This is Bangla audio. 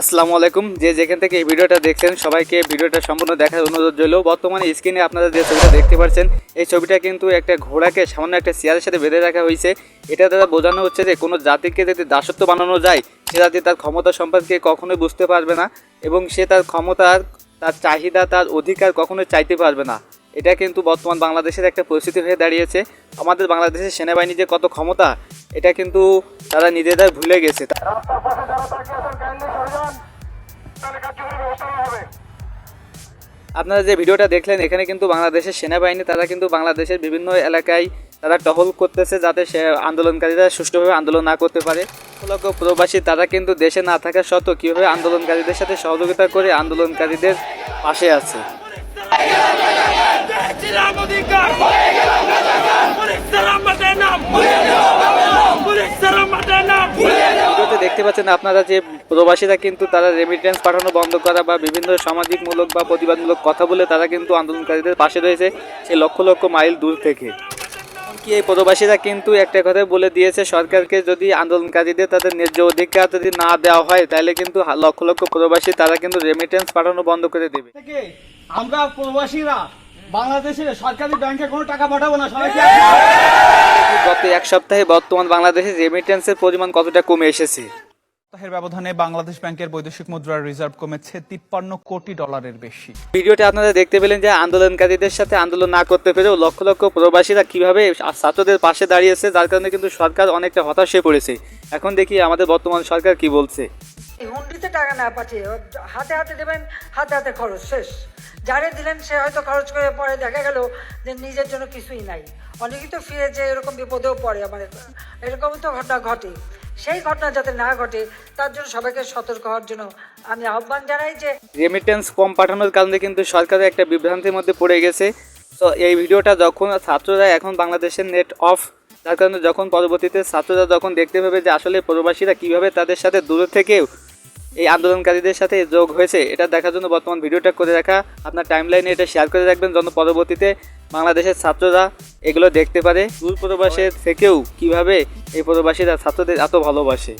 আসসালামু আলাইকুম। যে যেখান থেকে এই ভিডিওটা দেখছেন, সবাইকে ভিডিওটা সম্পূর্ণ দেখার অনুরোধ রইল। বর্তমানে স্ক্রিনে আপনারা যে ছবিটা দেখতে পাচ্ছেন এই ছবিটা কিন্তু একটা ঘোড়াকে সামান্য একটা চেয়ারের সাথে বেঁধে রাখা হয়েছে। এটা দ্বারা বোঝানো হচ্ছে যে কোনো জাতিকে যদি দাসত্ব বানানো যায়, সে জাতি তার ক্ষমতা সম্পর্কে কখনোই বুঝতে পারবে না এবং সে তার ক্ষমতার, তার চাহিদা, তার অধিকার কখনোই চাইতে পারবে না। এটা কিন্তু বর্তমান বাংলাদেশের একটা পরিস্থিতি হয়ে দাঁড়িয়েছে। আমাদের বাংলাদেশের সেনাবাহিনী যে কত ক্ষমতা এটা কিন্তু তারা নিজেদের ভুলে গেছে। আপনারা যে ভিডিওটা দেখলেন, এখানে কিন্তু বাংলাদেশের সেনাবাহিনী, তারা কিন্তু বাংলাদেশের বিভিন্ন এলাকায় তারা টহল করতেছে যাতে সে আন্দোলনকারীরা সুষ্ঠুভাবে আন্দোলন না করতে পারে। লক্ষ প্রবাসী, তারা কিন্তু দেশে না থাকা সত্ত্বেও কীভাবে আন্দোলনকারীদের সাথে সহযোগিতা করে আন্দোলনকারীদের পাশে আছে। দেখতে পাচ্ছেন আপনারা যে প্রবাসীরা কিন্তু তারা রেমিটেন্স পাঠানো বন্ধ করা বা বিভিন্ন সামাজিকমূলক বা প্রতিবাদমূলক কথা বলে তারা কিন্তু আন্দোলনকারীদের পাশে রয়েছে সেই লক্ষ লক্ষ মাইল দূর থেকে। কি এই প্রবাসীরা কিন্তু একটা কথা বলে দিয়েছে সরকারকে যদি আন্দোলনকারীদের তাদের ন্যায্য অধিকার যদি না দেওয়া হয় তাহলে কিন্তু লক্ষ লক্ষ প্রবাসী তারা কিন্তু রেমিটেন্স পাঠানো বন্ধ করে দেবে। আমরা প্রবাসীরা বাংলাদেশের সরকারি ব্যাংকে কোনো টাকা পাঠাবো না সবাইকে গত এক সপ্তাহে বর্তমান বাংলাদেশে রেমিটেন্সের পরিমাণ কতটা কমে এসেছে? সপ্তাহের ব্যবধানে বাংলাদেশ ব্যাংকের বৈদেশিক মুদ্রার রিজার্ভ কমেছে তিপ্পান্ন কোটি ডলারের বেশি। ভিডিওটি আপনারা দেখতে পেলেন যে আন্দোলনকারীদের সাথে আন্দোলন না করতে পেরেও লক্ষ লক্ষ প্রবাসীরা কীভাবে ছাত্রদের পাশে দাঁড়িয়েছে যার কারণে কিন্তু সরকার অনেকটা হতাশ হয়ে পড়েছে। এখন দেখি আমাদের বর্তমান সরকার কি বলছে। এই হুন্ডিতে টাকা না পাঠিয়ে হাতে হাতে দেবেন হাতে হাতে খরচ শেষ। যারে দিলেন সে হয়তো খরচ করে পরে দেখা গেল যে নিজের জন্য কিছুই নাই। অনেকেই তো ফিরে যে এরকম বিপদেও পড়ে আমাদের। এরকম তো ঘটনা ঘটে। সেই ঘটনা যাতে না ঘটে, তার জন্য সবাইকে সতর্ক হওয়ার জন্য আমি আহ্বান জানাই যে রেমিটেন্স কম পাঠানোর কারণে কিন্তু সরকারের একটা বিভ্রান্তির মধ্যে পড়ে গেছে। তো এই ভিডিওটা যখন ছাত্ররা এখন বাংলাদেশের নেট অফ তার কারণে যখন পরবর্তীতে ছাত্ররা যখন দেখতে পাবে যে আসলে প্রবাসীরা কীভাবে তাদের সাথে দূরে থেকেও এই আন্দোলনকারীদের সাথে যোগ হয়েছে, এটা দেখার জন্য বর্তমান ভিডিওটা করে রাখা। আপনার টাইম লাইনে এটা শেয়ার করে রাখবেন, যেন পরবর্তীতে বাংলাদেশের ছাত্ররা এগুলো দেখতে পারে। দূর প্রবাসের থেকেও কীভাবে এই প্রবাসীরা ছাত্রদের এত ভালোবাসে।